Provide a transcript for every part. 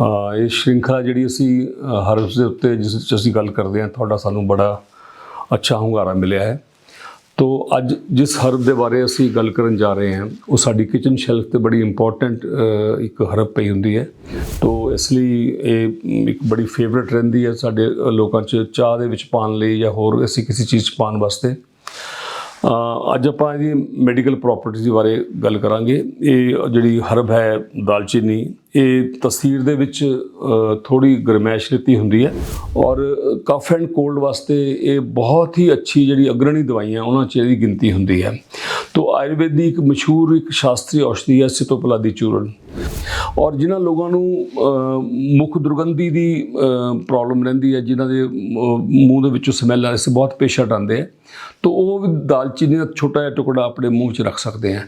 ਇਹ ਸ਼੍ਰਿੰਖਲਾ ਜਿਹੜੀ ਅਸੀਂ ਹਰਬਸ ਦੇ ਉੱਤੇ ਜਿਸ ਵਿੱਚ ਅਸੀਂ ਗੱਲ ਕਰਦੇ ਹਾਂ, ਤੁਹਾਡਾ ਸਾਨੂੰ ਬੜਾ ਅੱਛਾ ਹੁੰਗਾਰਾ ਮਿਲਿਆ ਹੈ। ਤੋ ਅੱਜ ਜਿਸ ਹਰਬ ਦੇ ਬਾਰੇ ਅਸੀਂ ਗੱਲ ਕਰਨ ਜਾ ਰਹੇ ਹਾਂ, ਉਹ ਸਾਡੀ ਕਿਚਨ ਸ਼ੈਲਫ ਤੇ ਬੜੀ ਇੰਪੋਰਟੈਂਟ ਇੱਕ ਹਰਬ ਪਈ ਹੁੰਦੀ ਹੈ। ਤੋ ਇਸ ਲਈ ਇਹ ਇੱਕ ਬੜੀ ਫੇਵਰਿਟ ਰਹਿੰਦੀ ਹੈ ਸਾਡੇ ਲੋਕਾਂ 'ਚ ਚਾਹ ਦੇ ਵਿੱਚ ਪਾਉਣ ਲਈ ਜਾਂ ਹੋਰ ਅਸੀਂ ਕਿਸੇ ਚੀਜ਼ 'ਚ ਪਾਉਣ ਵਾਸਤੇ। ਅੱਜ ਆਪਾਂ ਇਹਦੀ ਮੈਡੀਕਲ ਪ੍ਰੋਪਰਟੀਜ਼ ਬਾਰੇ ਗੱਲ ਕਰਾਂਗੇ। ਇਹ ਜਿਹੜੀ ਹਰਬ ਹੈ, ਦਾਲਚੀਨੀ, ਇਹ ਤਸਵੀਰ ਦੇ ਵਿੱਚ ਥੋੜੀ ਗਰਮੈਸ਼ ਦਿੱਤੀ ਹੁੰਦੀ ਹੈ ਔਰ ਕਫ ਐਂਡ ਕੋਲਡ ਵਾਸਤੇ ਇਹ ਬਹੁਤ ਹੀ ਅੱਛੀ ਜਿਹੜੀ ਅਗਰਣੀ ਦਵਾਈਆਂ ਉਹਨਾਂ 'ਚ ਇਹਦੀ ਗਿਣਤੀ ਹੁੰਦੀ ਹੈ। ਤੋ ਆਯੁਰਵੇਦ ਦੀ ਇੱਕ ਮਸ਼ਹੂਰ ਇੱਕ ਸ਼ਾਸਤਰੀ ਔਸ਼ਧੀ ਹੈ ਸਿਤੋਪਲਾਦੀ ਚੂਰਨ ਔਰ ਜਿਨ੍ਹਾਂ ਲੋਕਾਂ ਨੂੰ ਮੁੱਖ ਦੁਰਗੰਧੀ ਦੀ ਪ੍ਰੋਬਲਮ ਰਹਿੰਦੀ ਹੈ, ਜਿਨ੍ਹਾਂ ਦੇ ਮੂੰਹ ਦੇ ਵਿੱਚੋਂ ਸਮੈਲ ਆ ਰਹੀ ਸੀ, ਬਹੁਤ ਪੇਸ਼ੈਂਟ ਆਉਂਦੇ ਆ। ਤਾਂ ਉਹ ਵੀ ਦਾਲਚੀਨੀ ਦਾ ਛੋਟਾ ਜਿਹਾ ਟੁਕੜਾ ਆਪਣੇ ਮੂੰਹ 'ਚ ਰੱਖ ਸਕਦੇ ਆ।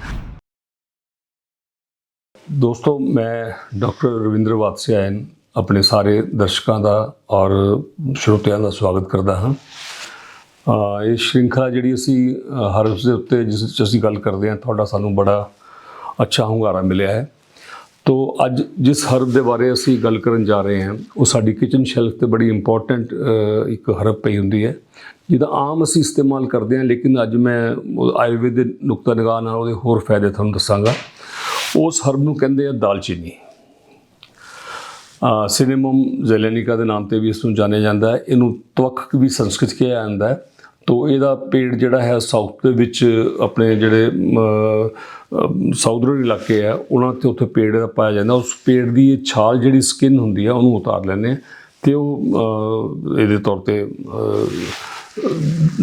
ਦੋਸਤੋ, ਮੈਂ ਡਾਕਟਰ ਰਵਿੰਦਰ ਵਾਤਸਿਆਨ ਆਪਣੇ ਸਾਰੇ ਦਰਸ਼ਕਾਂ ਦਾ ਔਰ ਸਰੋਤਿਆਂ ਦਾ ਸਵਾਗਤ ਕਰਦਾ ਹਾਂ। ਇਹ ਸ਼੍ਰਿੰਖਲਾ ਜਿਹੜੀ ਅਸੀਂ ਹਰਬਸ ਦੇ ਉੱਤੇ ਜਿਸ ਵਿੱਚ ਅਸੀਂ ਗੱਲ ਕਰਦੇ ਹਾਂ, ਤੁਹਾਡਾ ਸਾਨੂੰ ਬੜਾ ਅੱਛਾ ਹੁੰਗਾਰਾ ਮਿਲਿਆ ਹੈ। ਤੋ ਅੱਜ ਜਿਸ ਹਰਬ ਦੇ ਬਾਰੇ ਅਸੀਂ ਗੱਲ ਕਰਨ ਜਾ ਰਹੇ ਹਾਂ, ਉਹ ਸਾਡੀ ਕਿਚਨ ਸ਼ੈਲਫ ਤੇ ਬੜੀ ਇੰਪੋਰਟੈਂਟ ਇੱਕ ਹਰਬ ਪਈ ਹੁੰਦੀ ਹੈ, ਜਿਹਦਾ ਆਮ ਅਸੀਂ ਇਸਤੇਮਾਲ ਕਰਦੇ ਹਾਂ, ਲੇਕਿਨ ਅੱਜ ਮੈਂ ਉਹ ਆਯੁਰਵੇਦ ਦੇ ਨੁਕਤਾ ਨਿਗਾਹ ਨਾਲ ਉਹਦੇ ਹੋਰ ਫਾਇਦੇ ਤੁਹਾਨੂੰ ਦੱਸਾਂਗਾ। ਉਸ ਹਰਬ ਨੂੰ ਕਹਿੰਦੇ ਆ ਦਾਲਚੀਨੀ ਸਿਨੇਮਮ ਜ਼ੈਲੈਨਿਕਾ ਦੇ ਨਾਮ ਤੇ ਵੀ ਇਸ ਨੂੰ ਜਾਣਿਆ ਜਾਂਦਾ ਹੈ, ਇਹਨੂੰ ਤਵਕ ਵੀ ਸੰਸਕ੍ਰਿਤ ਕਿਹਾ ਜਾਂਦਾ ਹੈ। ਤੋ ਇਹਦਾ ਪੇੜ ਜਿਹੜਾ ਹੈ ਸਾਊਥ ਦੇ ਵਿੱਚ ਆਪਣੇ ਜਿਹੜੇ ਸਾਊਦਰਨ ਇਲਾਕੇ ਆ ਉਹਨਾਂ ਤੇ ਉੱਥੇ ਪੇੜ ਦਾ ਪਾਇਆ ਜਾਂਦਾ। ਉਸ ਪੇੜ ਦੀ ਇਹ ਛਾਲ ਜਿਹੜੀ ਸਕਿਨ ਹੁੰਦੀ ਆ ਉਹਨੂੰ ਉਤਾਰ ਲੈਂਦੇ ਆ ਤੇ ਉਹ ਇਹਦੇ ਤੌਰ ਤੇ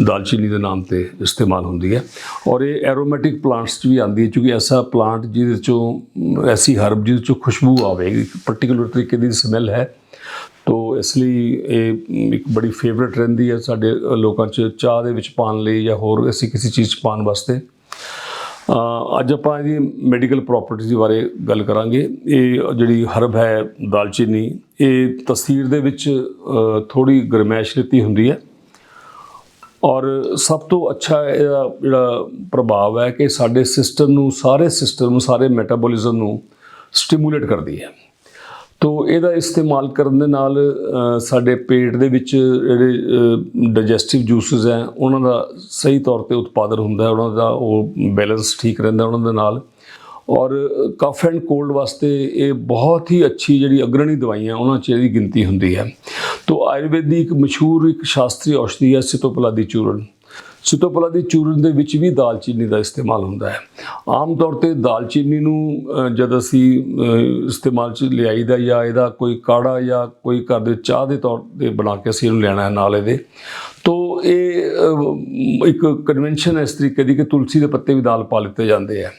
ਦਾਲਚੀਨੀ ਦੇ ਨਾਮ ਤੇ ਇਸਤੇਮਾਲ ਹੁੰਦੀ ਹੈ। ਔਰ ਇਹ ਐਰੋਮੈਟਿਕ ਪਲਾਂਟਸ 'ਚ ਵੀ ਆਉਂਦੀ ਹੈ, ਕਿਉਂਕਿ ਐਸਾ ਪਲਾਂਟ ਜਿਹਦੇ ਚੋਂ ਐਸੀ ਹਰਬ ਜਿਹਦੇ ਚੋਂ ਖੁਸ਼ਬੂ ਆਵੇਗੀ ਪਾਰਟਿਕੂਲਰ ਤਰੀਕੇ ਦੀ ਸਮੈਲ ਹੈ। ਤੋ ਇਸ ਲਈ ਇਹ ਇੱਕ ਬੜੀ ਫੇਵਰਿਟ ਰਹਿੰਦੀ ਹੈ ਸਾਡੇ ਲੋਕਾਂ 'ਚ ਚਾਹ ਦੇ ਵਿੱਚ ਪਾਉਣ ਲਈ ਜਾਂ ਹੋਰ ਅਸੀਂ ਕਿਸੇ ਚੀਜ਼ 'ਚ ਪਾਉਣ ਵਾਸਤੇ। ਅੱਜ ਆਪਾਂ ਇਹਦੀ ਮੈਡੀਕਲ ਪ੍ਰੋਪਰਟੀਜ਼ ਦੇ ਬਾਰੇ ਗੱਲ ਕਰਾਂਗੇ। ਇਹ ਜਿਹੜੀ ਹਰਬ ਹੈ ਦਾਲਚੀਨੀ, ਇਹ ਤਸਵੀਰ ਦੇ ਵਿੱਚ ਥੋੜੀ ਗਰਮੈਸ਼ ਦਿੱਤੀ ਹੁੰਦੀ ਹੈ। ਔਰ ਸਭ ਤੋਂ ਅੱਛਾ ਇਹਦਾ ਜਿਹੜਾ ਪ੍ਰਭਾਵ ਹੈ ਕਿ ਸਾਡੇ ਸਿਸਟਮ ਨੂੰ, ਸਾਰੇ ਸਿਸਟਮ ਨੂੰ, ਸਾਰੇ ਮੈਟਾਬੋਲਿਜ਼ਮ ਨੂੰ ਸਟਿਮੂਲੇਟ ਕਰਦੀ ਹੈ। ਤੋ ਇਹਦਾ ਇਸਤੇਮਾਲ ਕਰਨ ਦੇ ਨਾਲ ਸਾਡੇ ਪੇਟ ਦੇ ਵਿੱਚ ਜਿਹੜੇ ਡਾਈਜੈਸਟਿਵ ਜੂਸਸ ਹੈ, ਉਹਨਾਂ ਦਾ ਸਹੀ ਤੌਰ ਤੇ ਉਤਪਾਦਨ ਹੁੰਦਾ ਉਹਨਾਂ ਦਾ ਉਹ ਬੈਲੈਂਸ ਠੀਕ ਰਹਿੰਦਾ ਉਹਨਾਂ ਦੇ ਨਾਲ। ਔਰ ਕਫ ਐਂਡ ਕੋਲਡ ਵਾਸਤੇ ਇਹ ਬਹੁਤ ਹੀ ਅੱਛੀ ਜਿਹੜੀ ਅਗਰਣੀ ਦਵਾਈਆਂ ਉਹਨਾਂ 'ਚ ਇਹਦੀ ਗਿਣਤੀ ਹੁੰਦੀ ਹੈ। ਤੋ ਆਯੁਰਵੇਦ ਦੀ ਇੱਕ ਮਸ਼ਹੂਰ ਇੱਕ ਸ਼ਾਸਤਰੀ ਔਸ਼ਧੀ ਹੈ, ਸਿਤੋਪਲਾਦੀ ਚੂਰਨ। ਸਿਤੋਪਲਾਦੀ ਚੂਰਨ ਦੇ ਵਿੱਚ ਵੀ ਦਾਲਚੀਨੀ ਦਾ ਇਸਤੇਮਾਲ ਹੁੰਦਾ ਹੈ। ਆਮ ਤੌਰ ਤੇ ਦਾਲਚੀਨੀ ਨੂੰ ਜਦ ਅਸੀਂ ਇਸਤੇਮਾਲ ਚ ਲਿਆਈਦਾ ਜਾਂ ਇਹਦਾ ਕੋਈ ਕਾੜਾ ਜਾਂ ਕੋਈ ਘਰ ਦੇ ਚਾਹ ਦੇ ਤੌਰ ਤੇ ਬਣਾ ਕੇ ਅਸੀਂ ਇਹਨੂੰ ਲੈਣਾ ਹੈ ਨਾਲ ਇਹਦੇ। ਤੋ ਇਹ ਇੱਕ ਕਨਵੈਨਸ਼ਨ ਹੈ ਇਸ ਤਰੀਕੇ ਦੀ ਕਿ ਤੁਲਸੀ ਦੇ ਪੱਤੇ ਵੀ ਦਾਲ ਪਾ ਲਿੱਤੇ ਜਾਂਦੇ ਆ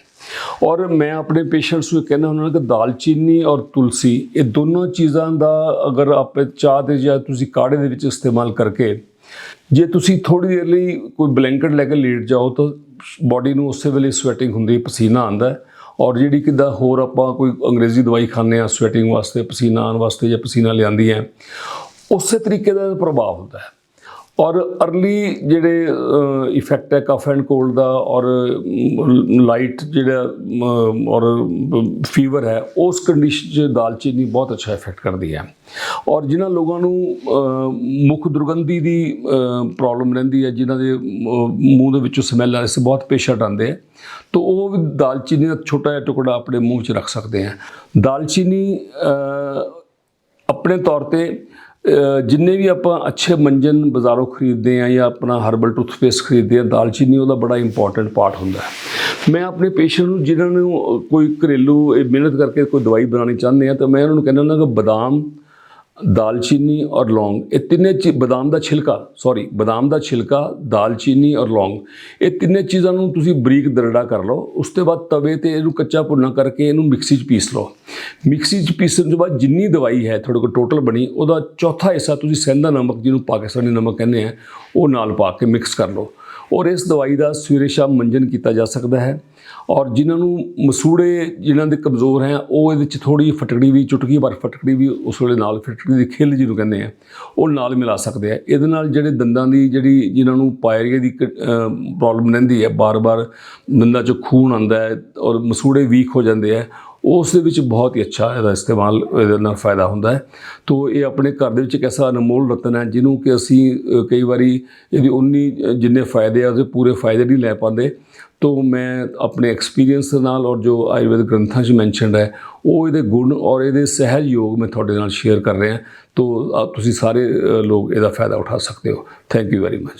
ਔਰ ਮੈਂ ਆਪਣੇ ਪੇਸ਼ੈਂਟਸ ਨੂੰ ਇਹ ਕਹਿੰਦਾ ਹੁੰਦਾ ਕਿ ਦਾਲਚੀਨੀ ਔਰ ਤੁਲਸੀ ਇਹ ਦੋਨੋਂ ਚੀਜ਼ਾਂ ਦਾ ਅਗਰ ਆਪੇ ਚਾਹ ਦੇ ਜਾਂ ਤੁਸੀਂ ਕਾੜੇ ਦੇ ਵਿੱਚ ਇਸਤੇਮਾਲ ਕਰਕੇ ਜੇ ਤੁਸੀਂ ਥੋੜੀ ਦੇਰ ਲਈ ਕੋਈ ਬਲੈਂਕਟ ਲੈ ਕੇ ਲੇਟ ਜਾਓ ਤਾਂ ਬਾਡੀ ਨੂੰ ਉਸੇ ਵੇਲੇ ਸਵੈਟਿੰਗ ਹੁੰਦੀ, ਪਸੀਨਾ ਆਉਂਦਾ ਹੈ। ਔਰ ਜਿਹੜੀ ਕਿੱਦਾਂ ਹੋਰ ਆਪਾਂ ਕੋਈ ਅੰਗਰੇਜ਼ੀ ਦਵਾਈ ਖਾਂਦੇ ਆ ਸਵੈਟਿੰਗ ਵਾਸਤੇ, ਪਸੀਨਾ ਆਉਣ ਵਾਸਤੇ ਜਾਂ ਪਸੀਨਾ ਲਿਆਂਦੀ ਹੈ, ਉਸੇ ਤਰੀਕੇ ਦਾ ਪ੍ਰਭਾਵ ਹੁੰਦਾ ਹੈ। ਔਰ ਅਰਲੀ ਜਿਹੜੇ ਇਫੈਕਟ ਹੈ ਕਫ ਐਂਡ ਕੋਲਡ ਦਾ ਔਰ ਲਾਈਟ ਜਿਹੜਾ ਔਰ ਫੀਵਰ ਹੈ ਉਸ ਕੰਡੀਸ਼ਨ 'ਚ ਦਾਲਚੀਨੀ ਬਹੁਤ ਅੱਛਾ ਇਫੈਕਟ ਕਰਦੀ ਹੈ। ਔਰ ਜਿਨ੍ਹਾਂ ਲੋਕਾਂ ਨੂੰ ਅ, ਮੁੱਖ ਦੁਰਗੰਧੀ ਦੀ ਪ੍ਰੋਬਲਮ ਰਹਿੰਦੀ ਹੈ ਜਿਨ੍ਹਾਂ ਦੇ ਮੂੰਹ ਦੇ ਵਿੱਚੋਂ ਸਮੈਲ ਆ ਰਹੀ ਸੀ ਬਹੁਤ ਪੇਸ਼ੈਂਟ ਆਉਂਦੇ ਆ ਤਾਂ ਉਹ ਵੀ ਦਾਲਚੀਨੀ ਦਾ ਛੋਟਾ ਜਿਹਾ ਟੁਕੜਾ ਆਪਣੇ ਮੂੰਹ 'ਚ ਰੱਖ ਸਕਦੇ ਆ ਦਾਲਚੀਨੀ ਆਪਣੇ ਤੌਰ ਤੇ ਜਿੰਨੇ ਵੀ ਆਪਾਂ ਅੱਛੇ ਮੰਜਨ ਬਾਜ਼ਾਰੋਂ ਖਰੀਦਦੇ ਆ ਜਾਂ ਆਪਣਾ ਹਰਬਲ ਟੂਥਪੇਸਟ ਖਰੀਦਦੇ ਆ ਦਾਲਚੀਨੀ ਉਹਦਾ ਬੜਾ ਇੰਪੋਰਟੈਂਟ ਪਾਰਟ ਹੁੰਦਾ ਹੈ। ਮੈਂ ਆਪਣੇ ਪੇਸ਼ੈਂਟ ਨੂੰ, ਜਿਨ੍ਹਾਂ ਨੂੰ ਕੋਈ ਘਰੇਲੂ ਮਿਹਨਤ ਕਰਕੇ ਕੋਈ ਦਵਾਈ ਬਣਾਉਣੀ ਚਾਹੁੰਦੇ ਆ ਤਾਂ ਮੈਂ ਉਹਨਾਂ ਨੂੰ ਕਹਿੰਦਾ ਹੁੰਦਾ ਕਿ ਬਦਾਮ ਦਾਲਚੀਨੀ ਔਰ ਲੌਂਗ ਇਹ ਤਿੰਨੇ ਚੀ ਬਦਾਮ ਦਾ ਛਿਲਕਾ ਸੌਰੀ ਬਦਾਮ ਦਾ ਛਿਲਕਾ ਦਾਲਚੀਨੀ ਔਰ ਲੌਂਗ ਇਹ ਤਿੰਨੇ ਚੀਜ਼ਾਂ ਨੂੰ ਤੁਸੀਂ ਬਰੀਕ ਦਰੜਾ ਕਰ ਲਓ ਉਸ ਤੋਂ ਬਾਅਦ ਤਵੇ ਤੇ ਇਹਨੂੰ ਕੱਚਾ ਭੁੰਨਾ ਕਰਕੇ ਇਹਨੂੰ ਮਿਕਸੀ 'ਚ ਪੀਸ ਲਓ ਮਿਕਸੀ 'ਚ ਪੀਸਣ ਤੋਂ ਬਾਅਦ ਜਿੰਨੀ ਦਵਾਈ ਹੈ ਤੁਹਾਡੇ ਕੋਲ ਟੋਟਲ ਬਣੀ ਉਹਦਾ ਚੌਥਾ ਹਿੱਸਾ ਤੁਸੀਂ ਸੈਂਦਾ ਨਮਕ ਜਿਹਨੂੰ ਪਾਕਿਸਤਾਨੀ ਨਮਕ ਕਹਿੰਦੇ ਆ ਉਹ ਨਾਲ ਪਾ ਕੇ ਮਿਕਸ ਕਰ ਲਓ ਔਰ ਇਸ ਦਵਾਈ ਦਾ ਸਵੇਰੇ ਸ਼ਾਮ ਮੰਜਨ ਕੀਤਾ ਜਾ ਸਕਦਾ ਹੈ। ਔਰ ਜਿਨ੍ਹਾਂ ਨੂੰ ਮਸੂੜੇ ਜਿਨ੍ਹਾਂ ਦੇ ਕਮਜ਼ੋਰ ਹੈ, ਉਹ ਇਹਦੇ ਵਿੱਚ ਥੋੜੀ ਫਟਕੜੀ ਵੀ ਚੁਟਕੀ ਭਰ ਫਟਕੜੀ ਵੀ ਉਸ ਵੇਲੇ ਨਾਲ ਫਟਕੜੀ ਦੀ ਖਿੱਲ ਜਿਹਨੂੰ ਕਹਿੰਦੇ ਆ, ਉਹ ਨਾਲ ਮਿਲਾ ਸਕਦੇ ਆ। ਇਹਦੇ ਨਾਲ ਜਿਹੜੇ ਦੰਦਾਂ ਦੀ ਜਿਹੜੀ ਜਿਨ੍ਹਾਂ ਨੂੰ ਪਾਇਰੀਆ ਦੀ ਪ੍ਰੋਬਲਮ ਰਹਿੰਦੀ ਹੈ, ਬਾਰ-ਬਾਰ ਦੰਦਾਂ 'ਚੋਂ ਖੂਨ ਆਉਂਦਾ ਹੈ ਔਰ ਮਸੂੜੇ ਵੀਕ ਹੋ ਜਾਂਦੇ ਆ ਉਸ ਦੇ ਵਿੱਚ ਬਹੁਤ ਹੀ ਅੱਛਾ ਇਹਦਾ ਇਸਤੇਮਾਲ, ਇਹਦੇ ਨਾਲ ਫਾਇਦਾ ਹੁੰਦਾ ਹੈ। ਤੋ ਇਹ ਆਪਣੇ ਘਰ ਦੇ ਵਿੱਚ ਇੱਕ ਐਸਾ ਅਨਮੋਲ ਰਤਨ ਹੈ, ਜਿਹਨੂੰ ਕਿ ਅਸੀਂ ਕਈ ਵਾਰੀ ਇਹਦੀ ਉਨੀ ਜਿੰਨੇ ਫਾਇਦੇ ਆ, ਉਹਦੇ ਪੂਰੇ ਫਾਇਦੇ ਨਹੀਂ ਲੈ ਪਾਉਂਦੇ। ਤੋ ਮੈਂ ਆਪਣੇ ਐਕਸਪੀਰੀਅੰਸ ਨਾਲ ਔਰ ਜੋ ਆਯੁਰਵੇਦ ਗ੍ਰੰਥਾਂ 'ਚ ਮੈਂਸ਼ਨਡ ਹੈ, ਉਹ ਇਹਦੇ ਗੁਣ ਔਰ ਇਹਦੇ ਸਹਿਜ ਯੋਗ ਮੈਂ ਤੁਹਾਡੇ ਨਾਲ ਸ਼ੇਅਰ ਕਰ ਰਿਹਾ। ਤੋ ਤੁਸੀਂ ਸਾਰੇ ਲੋਕ ਇਹਦਾ ਫਾਇਦਾ ਉਠਾ ਸਕਦੇ ਹੋ। Thank you very much